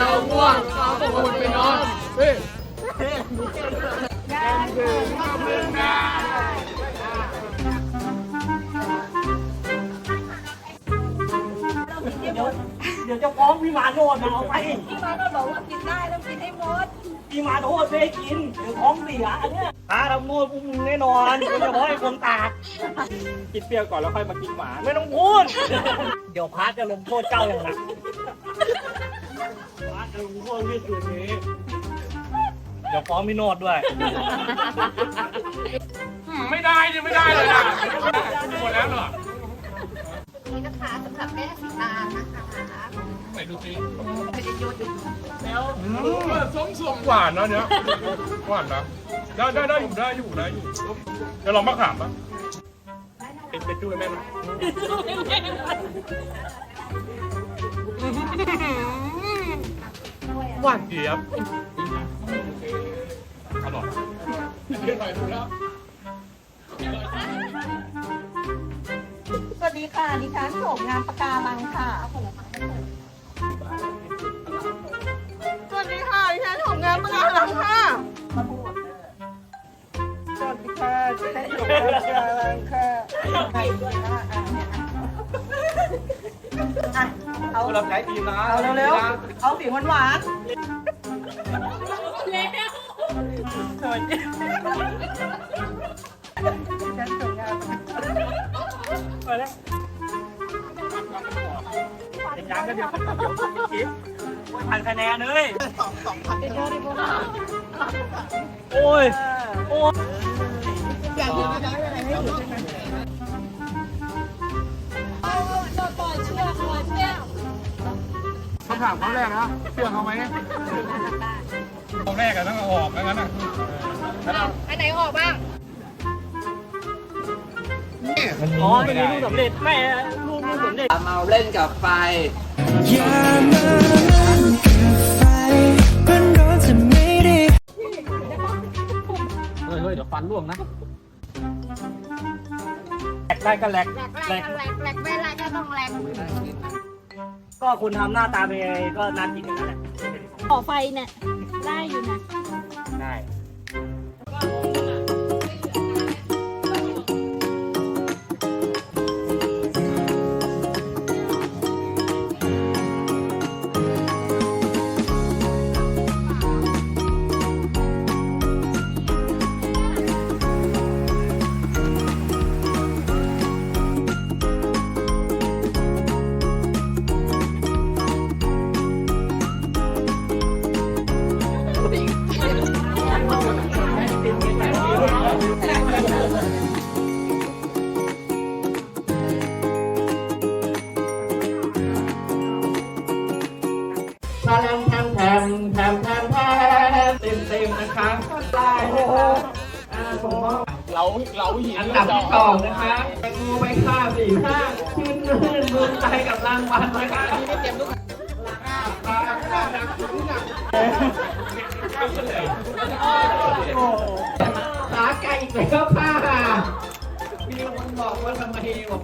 ว่าสาวบอกคุณไปนอนเฮ้ยเดี๋ยวจะฟ้องพี่มาโนดนะเอาไปพี่มาก็บอกว่ากินได้ต้องกินให้หมดพี่มาโนดไม่ให้กินเดี๋ยวท้องเสียอันเนี้ยตาทำโนดพวกมึงแน่นอนโดยเฉพาะไอ้คนตากกินเปรี้ยวก่อนแล้วค่อยมากินหวานไม่ต้องพูด เดี๋ยวพาร์ทจะลงโทษเจ้าอย่างหนัการ์ทจะลงโทษเรื่องคืนนี้เดี๋ยวฟ้องพี่โนดด้วย ไม่ได้เนี่ยไม่ได้เลยนะหมดแล้วเหรอนี่นะคะสำหรับแม่สีตางนะคะไหนดูสิไม่ได้โยนอยู่ส้มส้มหวานนะเนี้ยหวานนะได้ได้ได้อยู่ได้อยู่ได้อยู่เดี๋ยวลองมะขามปะเป็นเป็นช่วยแม่หน่อย หวานเจี๊ยบอร่อยเรียนหน่อยดูแล้วสวัสดีค่ะ ดิฉันโฉมงามปากการังค่ะสวัสดีค่ะ ดิฉันโฉมงามปากการังค่ะสวัสดีค่ะดิฉันโฉมงามปากการังค่ะใครด้วยนะ อะเอาเราใช้ดีนะเอาเร็วๆเอาเสียงหวานๆแล้วสวัสดีฉันโฉมงามไปแล้วยังก็เดี๋ยวคิดพันคะแนนเลยโอ้ย โอ้ยคำถามข้อแรกนะเชื่อเขาไหมข้อแรกอะต้องเอาออกไม่งั้นอะอันไหนออกบ้างอ๋อมันมีลูกสำเร็จแม่ลูกลูกสำเร็จเมาเล่นกับไฟอย่ามาเล่นกับไฟมันร้อนจะไม่ได้เฮ้ยเฮ้ยเดี๋ยวฟันร่วงนะแหลกได้ก็แหลกแหลกแหลกแหลกแหลกไม่แหลกก็ต้องแหลก ก็คุณทำหน้าตาเป็นไงก็น่ากินอย่างนั้นแหละ ขอไฟเนี่ย ได้อยู่นะ ได้ แทมแทมแทมแทมแทมแทมเต็มเต็มนะคะได้อ่าผมว่าเราเราหินอันดับที่สองนะคะแตงโมไปค่าสี่ค่าชื่นมื่นมือใจกับรางวัลนะคะไม่เต็มลูกขาไก่อีกแล้วค่ะมีคนบอกว่าทำไมบอก